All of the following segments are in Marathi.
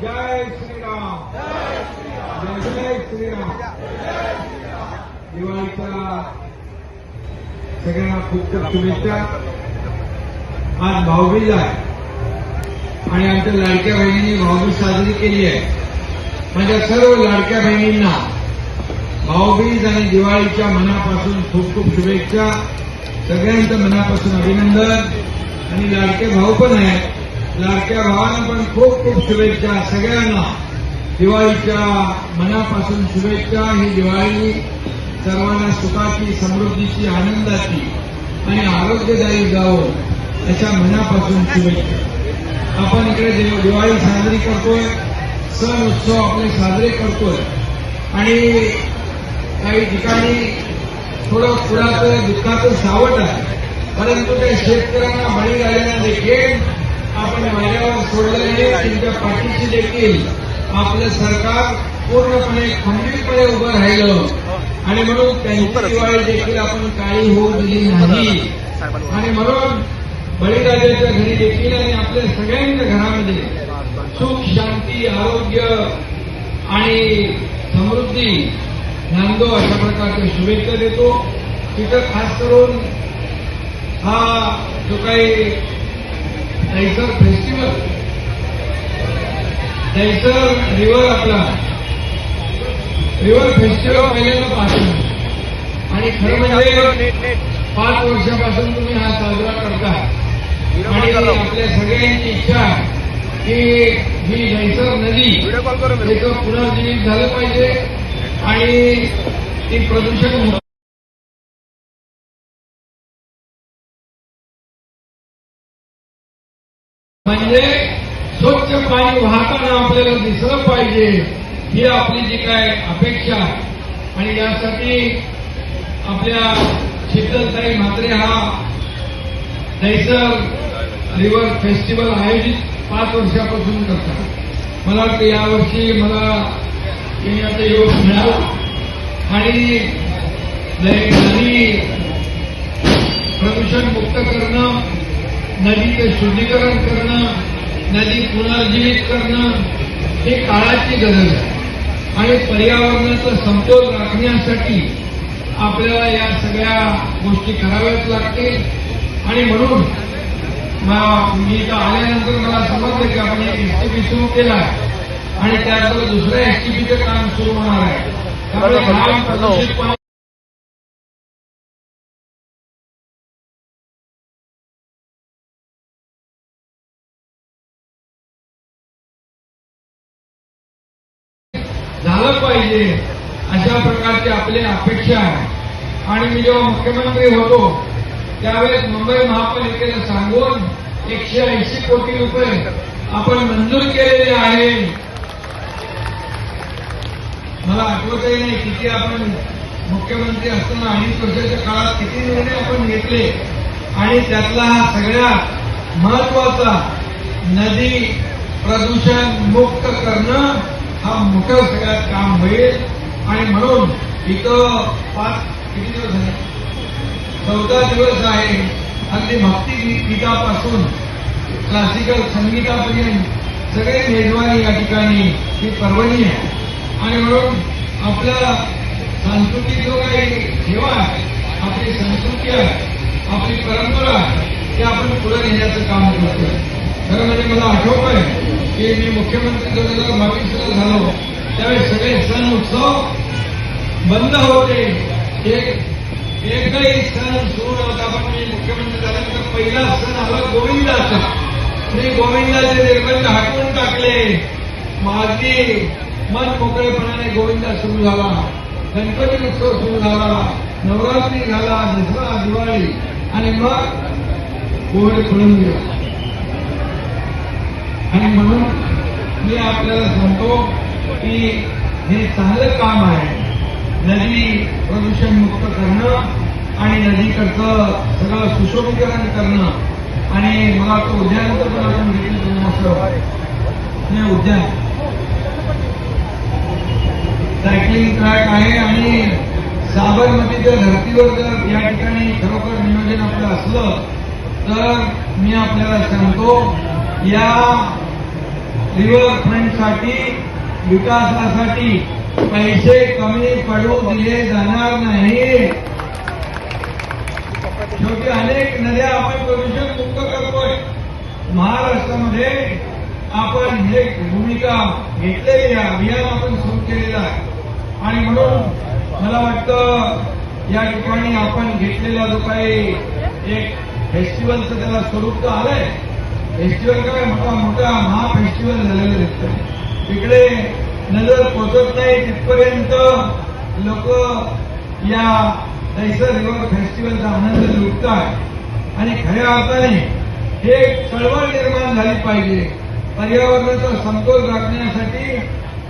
जय सगळ्यांना खूप खूप शुभेच्छा. आज भाऊबीज आहे. आणि आमच्या लाडक्या बहिणींनी भाऊबीज साजरी केली आहे. माझ्या सर्व लाडक्या बहिणींना भाऊबीज आणि दिवाळीच्या मनापासून खूप खूप शुभेच्छा. सगळ्यांचं मनापासून अभिनंदन. आणि लाडके भाऊ पण आहेत. लाडक्या भावांना पण खूप खूप शुभेच्छा. सगळ्यांना दिवाळीच्या मनापासून शुभेच्छा. ही दिवाळी सर्वांना सुखाची समृद्धीची आनंदाची आणि आरोग्यदायी जावं अशा मनापासून शुभेच्छा. आपण इकडे दिवाळी साजरी करतोय सण उत्सव आपले साजरे करतोय. आणि काही ठिकाणी थोडं पुराचं दुःखाचं सावट आहे. परंतु त्या शेतकऱ्यांना बळी घालण्याला देखील आपण माझ्यावर सोडलं नाही त्यांच्या पाठीशी देखील आपलं सरकार पूर्णपणे खंबीरपणे उभं राहिलं. आणि म्हणून त्यांची दिवाळी देखील आपण काळी होऊ दिली नाही. आणि म्हणून बळीराजाच्या घरी देखील आणि आपल्या सगळ्यांच्या घरामध्ये सुख शांती आरोग्य आणि समृद्धी नांदो अशा प्रकारच्या शुभेच्छा देतो. तिथं खास करून हा जो काही दहिसर फेस्टिवल दहिसर रिव्हर आपला रिव्हर फेस्टिवल पहिल्यांदा पासून आणि खरं म्हणजे पाच वर्षापासून तुम्ही हा साजरा करता आणि आपल्या सगळ्यांची इच्छा की ही दहिसर नदी त्याचं पुनर्जीवित झालं पाहिजे. आणि ती प्रदूषण म्हणजे स्वच्छ पाणी वाहताना आपल्याला दिसलं पाहिजे ही आपली जी काय अपेक्षा आणि यासाठी आपल्या शीतलताई म्हात्रे हा नैसर रिव्हर फेस्टिवल आयोजित पाच वर्षापासून करतात. मला वाटतं यावर्षी मला येण्याचा योग मिळाला आणि नदी प्रदूषण मुक्त करणं नदीचं शुद्धीकरण करणं नदी पुनर्जीवित करणं हे काळाची गरज आहे. आणि पर्यावरणाचा समतोल राखण्यासाठी आपल्याला या सगळ्या गोष्टी कराव्याच लागतील. आणि म्हणून मी इथं आल्यानंतर मला समजलं की आपण एक एसटीपी केला आहे. आणि त्यानंतर दुसऱ्या एसटीपीचं काम सुरू होणार आहे. त्यामुळे हा प्रदूषित झालं पाहिजे अशा प्रकारची आपली अपेक्षा आहे. आणि मी जेव्हा मुख्यमंत्री होतो त्यावेळेस मुंबई महापालिकेला सांगून एकशे ऐंशी कोटी रुपये आपण मंजूर केलेले आहे. मला आठवतही नाही किती आपण मुख्यमंत्री असताना अडीच वर्षाच्या काळात किती निर्णय आपण घेतले. आणि त्यातला हा सगळ्यात महत्त्वाचा नदी प्रदूषण मुक्त करणं हा मोठं सगळ्यात काम होईल. आणि म्हणून इथं पाच किती दिवस आहे चौदा दिवस आहे. अगदी भक्ती गीतापासून क्लासिकल संगीतापर्यंत सगळे मेजवानी या ठिकाणी. ही पर्वणी आहे. आणि म्हणून आपला सांस्कृतिक जो काही ठेवा आहे आपली संस्कृती आहे आपली परंपरा आहे ते आपण पुढे नेण्याचं काम करतोय. खरं म्हणजे मला आठवत आहे की मी मुख्यमंत्री दोन हजार बावीसला झालो. त्यावेळेस सगळे सण उत्सव बंद होते. एक एकही सण सुरू नव्हता पण मी मुख्यमंत्री झाल्यानंतर पहिला सण आला गोविंदाचा. मी गोविंदाचे निर्बंध हटवून टाकले. माझी मन मोकळेपणाने गोविंदा सुरू झाला. गणपती उत्सव सुरू झाला. नवरात्री झाला दसरा दिवाळी आणि मग कोविड पडून गेला आणि म्हणून मी आपल्याला सांगतो की हे चांगलं काम आहे. नदी प्रदूषण मुक्त करणं आणि नदीकडचं सगळं सुशोभीकरण करणं. आणि मला तो उद्यानंतर पण आपण घेतलं महोत्सव उद्यान. सायकलिंग ट्रॅक आहे आणि साबरमतीच्या धर्तीवर जर या ठिकाणी खरोखर नियोजन आपलं असलं तर मी आपल्याला सांगतो या रिव्हरफ्रंटसाठी विकासासाठी पैसे कमी पडू दिले जाणार नाही. शेवटी अनेक नद्या आपण प्रदूषण मुक्त करतोय. महाराष्ट्रामध्ये आपण हे भूमिका घेतलेली आहे अभियान आपण सुरू केलेलं आहे. आणि म्हणून मला वाटतं या ठिकाणी आपण घेतलेला जो काही एक फेस्टिवलचं त्याला स्वरूप तर आलंय. फेस्टिवल काय? मोठा मोठा महा फेस्टिवल झालेलं दिसतंय. तिकडे नजर पोचत नाही तिथपर्यंत लोक या दहिसर रिव्हर फेस्टिवलचा आनंद लुटतात आणि खऱ्या अर्थाने हे चळवळ निर्माण झाली पाहिजे. पर्यावरणाचा समतोल राखण्यासाठी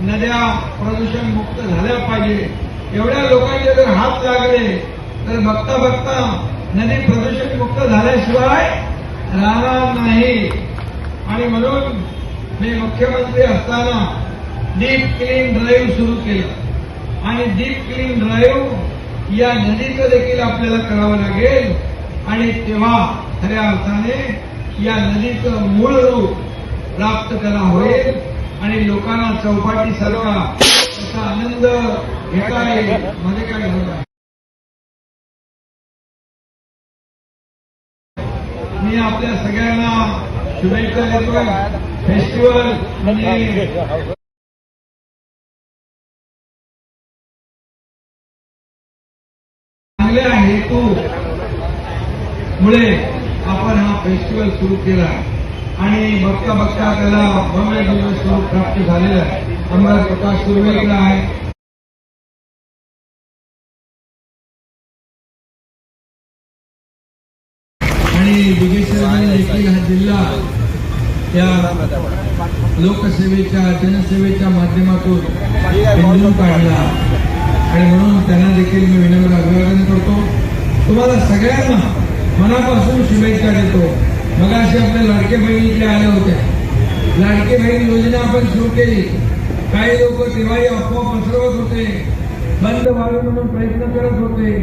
नद्या प्रदूषण मुक्त झाल्या पाहिजे. एवढ्या लोकांचे जर हात लागले तर बघता बघता नदी प्रदूषण मुक्त झाल्याशिवाय राहणार नाही. आणि म्हणून मी मुख्यमंत्री असताना डीप क्लीन ड्राईव्ह सुरू केलं. आणि डीप क्लीन ड्राईव्ह या नदीचं देखील आपल्याला करावं लागेल. आणि तेव्हा खऱ्या अर्थाने या नदीचं मूळ रूप प्राप्त त्याला होईल आणि लोकांना चौपाटीसारखा त्याचा आनंद घेता येईल. मध्ये काय होत आहे? मी आपल्या सगळ्यांना शुभेच्छा देतो फेस्टिवल म्हणजे चांगल्या हेतू मुळे आपण हा फेस्टिवल सुरू केला. आणि बघता बघता त्याला भव्य दिवस स्वरूप प्राप्त झालेलं आहे. आमदार प्रकाश सुरवेकर आहे. आणि विजयशिवराने देखील हा जिल्हा त्या लोकसेवेच्या जनसेवेच्या माध्यमातून निवडून काढला. आणि म्हणून त्यांना देखील मी विनम्र अभिवादन करतो. तुम्हाला सगळ्यांना मनापासून शुभेच्छा देतो. मगाशी आपल्या लाडके बहिणीकडे आल्या होत्या. लाडके बहीण योजना आपण सुरू केली. काही लोक तेव्हाही अफवा पसरवत होते. बंद व्हावी म्हणून प्रयत्न करत होते.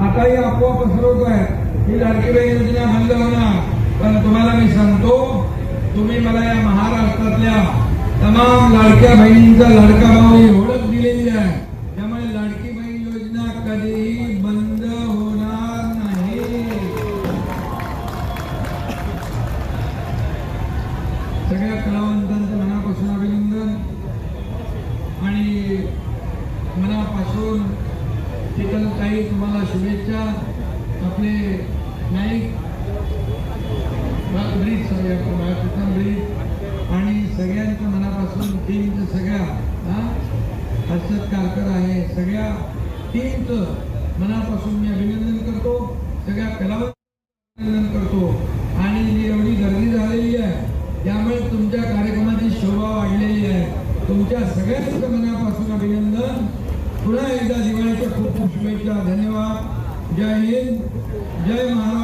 आताही अफवा पसरवत आहे ही लाडकी बहीण योजना बंद होणार. पण तुम्हाला मी सांगतो तुम्ही मला या महाराष्ट्रातल्या तमाम लाडक्या बहिणींचा लाडका भाऊ ही ओळख दिलेली आहे. आपले नाईक ब्रीज सगळ्या प्रथम ब्रीज आणि सगळ्यांच्या मनापासून टीमचं सगळ्या हर्षद कारकर आहे. सगळ्या टीमचं मनापासून मी अभिनंदन करतो. सगळ्या कलावंत अभिनंदन करतो. आणि जी एवढी गर्दी झालेली आहे त्यामुळे तुमच्या कार्यक्रमाची शोभा वाढलेली आहे. तुमच्या सगळ्यांचं मनापासून अभिनंदन. पुन्हा एकदा दिवाळीच्या खूप खूप शुभेच्छा. धन्यवाद. जय हिंद. जय महाराष्ट्र खूप खूप